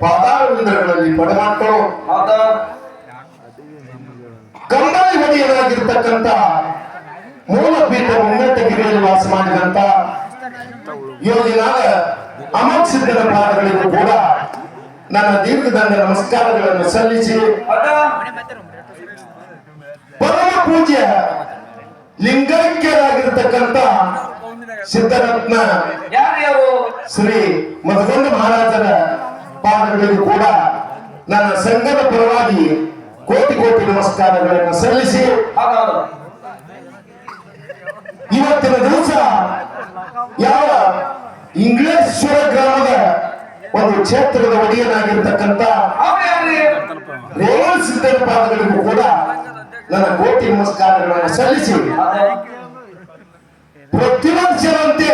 ಪಾದಾರವಿಂದಗಳಲ್ಲಿ ಪಡೆಮಾಡ್ಕೊಳ್ಳೋ ಕಂದಾಯ ಕಂಬಳಿ ಮೂಲಭೀತ ಉನ್ನತ ಗಿರಿಯಲ್ಲಿ ವಾಸ ಮಾಡಿದಂತ ಅಮೋಕ್ ಸಿದ್ಧರ ಪಾದಗಳಿಗೂ ಕೂಡ ನನ್ನ ದೀರ್ಘದಂಡ ನಮಸ್ಕಾರಗಳನ್ನು ಸಲ್ಲಿಸಿ ಪರಮ ಪೂಜ್ಯ ಲಿಂಗೈಕ್ಯರಾಗಿರ್ತಕ್ಕಂಥ ಸಿದ್ಧರತ್ನ ಶ್ರೀ ಮಧುಗೊಂಡ ಮಹಾರಾಜರ ಪಾದಗಳಿಗೂ ಕೂಡ ನನ್ನ ಸಂಘದ ಪರವಾಗಿ ಕೋಟಿ ಕೋಟಿ ನಮಸ್ಕಾರಗಳನ್ನು ಸಲ್ಲಿಸಿ. ಇವತ್ತಿನ ದಿವಸ ಯಾವ ಇಂಗ್ಲೇಶ್ವರ ಗ್ರಾಮದ ಒಂದು ಕ್ಷೇತ್ರದ ಯಾರ್ರಿ ರೇವಣ ಸಿದ್ಧರ ಪಾದಗಳಿಗೂ ಕೂಡ ನನ್ನ ಕೋಟಿ ನಮಸ್ಕಾರಗಳನ್ನು ಸಲ್ಲಿಸಿ. ಪ್ರತಿವರ್ಷದಂತೆ ಪ್ರತಿ ವರ್ಷದಂತೆ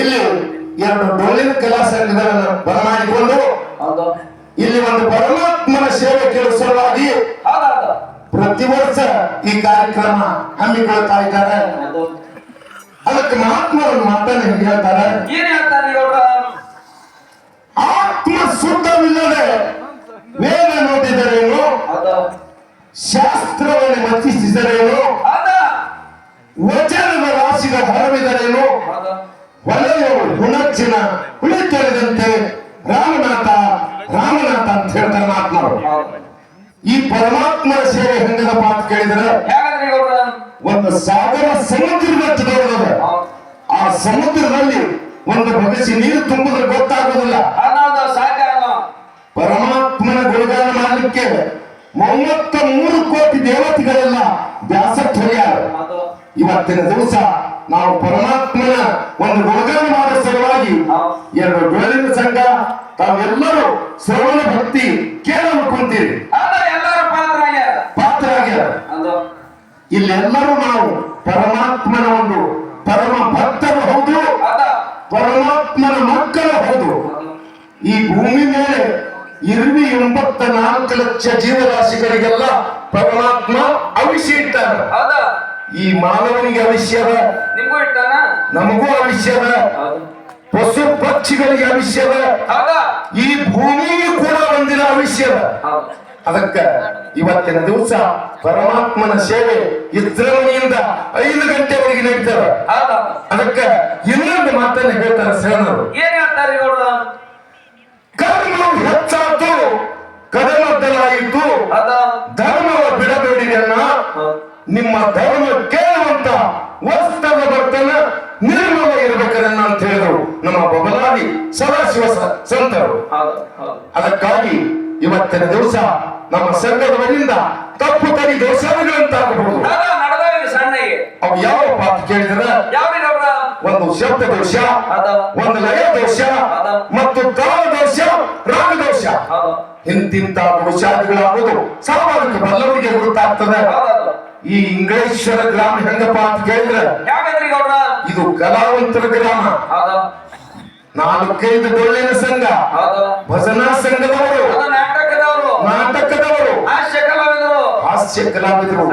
ಇಲ್ಲಿ ಎರಡು ಡೊಳ್ಳಿನ ಕೆಲಸ ಬರಮಾಡಿಕೊಂಡು ಇಲ್ಲಿ ಒಂದು ಪರಮಾತ್ಮನ ಸೇವೆ ಕೆಲಸವಾಗಿ ಸಲುವಾಗಿ ಪ್ರತಿ ವರ್ಷ ಈ ಕಾರ್ಯಕ್ರಮ ಹಮ್ಮಿಕೊಳ್ತಾ ಇದ್ದಾರೆ. ಅದಕ್ಕೆ ಅದಕ್ಕೆ ಮಹಾತ್ಮರು ಮಾತನ್ನು ಹೇಳ್ತಾರೆ. ಏನ್ ಹೇಳ್ತಾರೆ ಗೌಡ್ರ ಆತ್ಮ ಶುದ್ಧವಿಲ್ಲದೆ ವೇದ ನೋಡಿದರೇನು? ಶಾಸ್ತ್ರವನ್ನು ವಚಿಸಿದರೇನು ವಚನದ ರಾಶಿಗೆ ಹೊರವಿದರೆ ಹುಣಚ್ಚಿನ ಹುಳಿ ತೆರೆದಂತೆ ರಾಮನಾಥ ರಾಮನಾಥ ಅಂತ ಹೇಳ್ತಾರೆ ಮಹಾತ್ಮರು. ಈ ಪರಮಾತ್ಮನ ಸೇವೆ ಹೆಂಗದ ಮಾತು ಕೇಳಿದ್ರೆ ಒಂದು ಸಾಗರ ಸಮುದ್ರದ ದೊಡ್ಡದ ಆ ಸಮುದ್ರದಲ್ಲಿ ಒಂದು ಬಗಸಿ ನೀರು ತುಂಬುದ್ರೆ ಗೊತ್ತಾಗೋದಿಲ್ಲ. ಪರಮಾತ್ಮನ ಗುಣಗಾನ ಮಾಡಲಿಕ್ಕೆ ಮೂವತ್ತ ಮೂರು ಕೋಟಿ ದೇವತೆಗಳೆಲ್ಲ ಇವತ್ತಿನ ದಿವಸ ನಾವು ಪರಮಾತ್ಮನ ಒಂದು ಮಾಡುವ ಸಲುವಾಗಿ ಎರಡು ಬೆಳಗಿನ ಸಂಘ ತಾವೆಲ್ಲರೂ ಶ್ರವಣ ಭಕ್ತಿ ಕೇಳಲು ಕುಂತೀರಿ. ಪಾತ್ರ ಆಗ್ಯಾರ ಇಲ್ಲೆಲ್ಲರೂ ನಾವು ಪರಮಾತ್ಮನ ಒಂದು ಪರಮ ಭಕ್ತರು ಹೌದು ಪರಮಾತ್ಮನ ಮಕ್ಕಳು ಹೌದು. ಈ ಭೂಮಿ ಮೇಲೆ ಇರುವಿ ಎಂಬತ್ತ ನಾಲ್ಕು ಲಕ್ಷ ಜೀವರಾಶಿಗಳಿಗೆಲ್ಲ ಪರಮಾತ್ಮ ಅವಿಷಿ ಈ ಮಾನವನಿಗೆ ಅವಿಷ್ಯದ ನಿಮ್ಗೂ ಇಟ್ಟಾನ? ನಮಗೂ ಅವಿಷ್ಯದ ಪಶು ಪಕ್ಷಿಗಳಿಗೆ ಅವಿಷ್ಯದ ಈ ಭೂಮಿಗೂ ಕೂಡ ಒಂದಿನ ಅವಿಷ್ಯದ ಅದಕ್ಕ ಇವತ್ತಿನ ದಿವಸ ಪರಮಾತ್ಮನ ಸೇವೆ ಇದ್ರಮಣಿಯಿಂದ ಐದು ಗಂಟೆವರೆಗೆ ನಡೀತಾರ ಅದಕ್ಕ ಇನ್ನೊಂದು ಮಾತನ್ನ ಹೇಳ್ತಾರೆ ಶರಣರು. ನಿಮ್ಮ ಧರ್ಮ ಕೇಳುವಂತ ವಸ್ತವ ಬರ್ತನ ನಿರ್ಮಲ ಇರಬೇಕನ್ನ ಅಂತ ಹೇಳಿದರು ನಮ್ಮ ಬಬಲಾದಿ ಸದಾಶಿವ ಸಂತರು. ಅದಕ್ಕಾಗಿ ಇವತ್ತಿನ ದಿವಸ ನಮ್ಮ ಸಂಘದ ವತಿಯಿಂದ ತಪ್ಪು ತಡಿ ದೋಷಗಳಂತಾಗಬಹುದು ಅವು ಯಾವ ಪಾತ್ರ ಕೇಳಿದ್ರ ಒಂದು ಶಬ್ದ ದೋಷ ಒಂದು ಲಯ ದೋಷ ಮತ್ತು ಕಾಲ ದೋಷ ರಾಗ ದೋಷ. ಇಂತಿಂತ ದೋಷಾದಿಗಳಾಗುವುದು ಸಾಮಾಜಿಕ ಬಲ್ಲವರಿಗೆ ಗೊತ್ತಾಗ್ತದೆ ಈ ಇಂಗ್ಲೇಶ್ವರ ಗ್ರಾಮ ಹೆಂಗಪ್ಪ ಅಂತ ಕೇಳಿದ್ರೆ ಯಾಕಂದ್ರಿ ಇದು ಕಲಾವಂತರ ಗ್ರಾಮ. ನಾಲ್ಕೈದು ಡೊಳ್ಳಿನ ಸಂಘ. ಭಜನಾ ಸಂಘದವರು. ನಾಟಕದವರು. ಹಾಸ್ಯ ಕಲಾವಿದರು.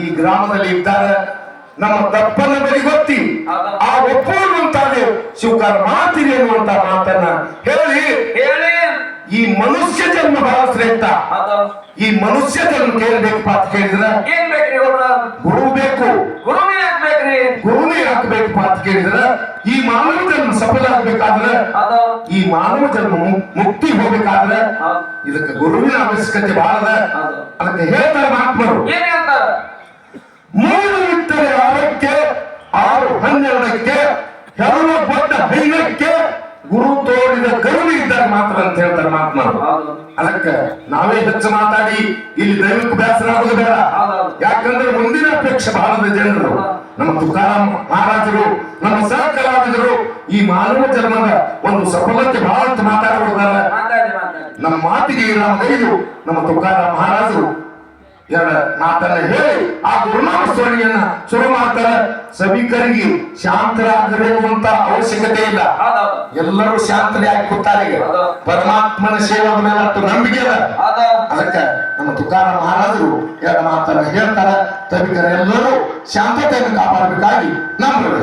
ಈ ಗ್ರಾಮದಲ್ಲಿ ಇದ್ದಾರೆ. ನಮ್ಮ ತಪ್ಪನ್ನ ಬದಿಗೊತ್ತಿ ಆ ಒಪ್ಪುವಂತಾನೆ ಶಿವಕಾರ ಮಾತಿರಿ ಅನ್ನುವಂತ ಮಾತನ್ನ ಹೇಳಿ. ಹೇಳಿ. ಈ ಮನುಷ್ಯ ಜನ್ಮ ಬಹಳ ಶ್ರೇಷ್ಠ. ಈ ಮನುಷ್ಯ ಜನ್ಮ ಕೇಳಬೇಕು ಅಂತ ಕೇಳಿದ್ರೆ ಏನ್ ಬೇಕ್ರಿ ಗುರು ಬೇಕು. ಗುರುನೇ ಹಾಕ್ಬೇಕ್ರಿ ಗುರುನೇ ಹಾಕ್ಬೇಕು ಅಂತ ಕೇಳಿದ್ರೆ ಈ ಮಾನವ ಜನ್ಮ ಸಫಲ ಆಗ್ಬೇಕಾದ್ರೆ ಈ ಮಾನವ ಜನ್ಮ ಮುಕ್ತಿ ಹೋಗ್ಬೇಕಾದ್ರೆ ಇದಕ್ಕೆ ಗುರುವಿನ ಅವಶ್ಯಕತೆ ಬಹಳ. ಅದಕ್ಕೆ ಹೇಳ್ತಾರೆ ಮಹಾತ್ಮರು. ಏನ್ ಹೇಳ್ತಾರ? ಮೂರು ಇಟ್ಟರೆ ಆರಕ್ಕೆ ಆರು ಹನ್ನೆರಡಕ್ಕೆ ಕೆಲವು ಕೊಟ್ಟ ಐದಕ್ಕೆ ಗುರು ತೋರಿದ ಕರುಣೆ ಇದ್ದಾಗ ಮಾತ್ರ ಅಂತ ಹೇಳ್ತಾರೆ ಮಹಾತ್ಮರು. ಅದಕ್ಕ ನಾವೇ ಹೆಚ್ಚು ಮಾತಾಡಿ ಇಲ್ಲಿ ದೈವಿಕ ಬೇಸರ ಆಗೋದು ಬೇಡ. ಯಾಕಂದ್ರೆ ಮುಂದಿನ ಅಪೇಕ್ಷೆ ಭಾರತದ ಜನರು ನಮ್ಮ ತುಕಾರಾಮ್ ಮಹಾರಾಜರು ನಮ್ಮ ಸಹ ಕಲಾವಿದರು ಈ ಮಾನವ ಜನ್ಮದ ಒಂದು ಸಫಲಕ್ಕೆ ಬಹಳ ಮಾತಾಡಬಹುದಲ್ಲ ನಮ್ಮ ನಮ್ಮ ಮಾತಿಗೆ ನಮಗೈದು ನಮ್ಮ ತುಕಾರಾಮ್ ಮಹಾರಾಜರು ಎರಡು ಮಾತನ್ನ ಹೇಳಿ ಆ ಗುರುನಾಮ ಸ್ಮರಣೆಯನ್ನ ಶುರು ಮಾಡ್ತಾರೆ. ಸಭಿಕರಿಗೆ ಶಾಂತರಾಗಬೇಕು ಅವಶ್ಯಕತೆ ಇಲ್ಲ. ಎಲ್ಲರೂ ಶಾಂತರೇ ಕೂತಾರೆ. ಪರಮಾತ್ಮನ ಸೇವಾದ ಮೇಲೆ ಅಷ್ಟು ನಂಬಿಕೆ ಅದ. ಅದಕ್ಕೆ ನಮ್ಮ ತುಕಾರ ಮಹಾರಾಜರು ಎರಡು ಮಾತನ್ನ ಹೇಳ್ತಾರೆ. ಸಭಿಕರ ಎಲ್ಲರೂ ಶಾಂತತೆಯನ್ನು ಕಾಪಾಡಬೇಕಾಗಿ ನಂಬರು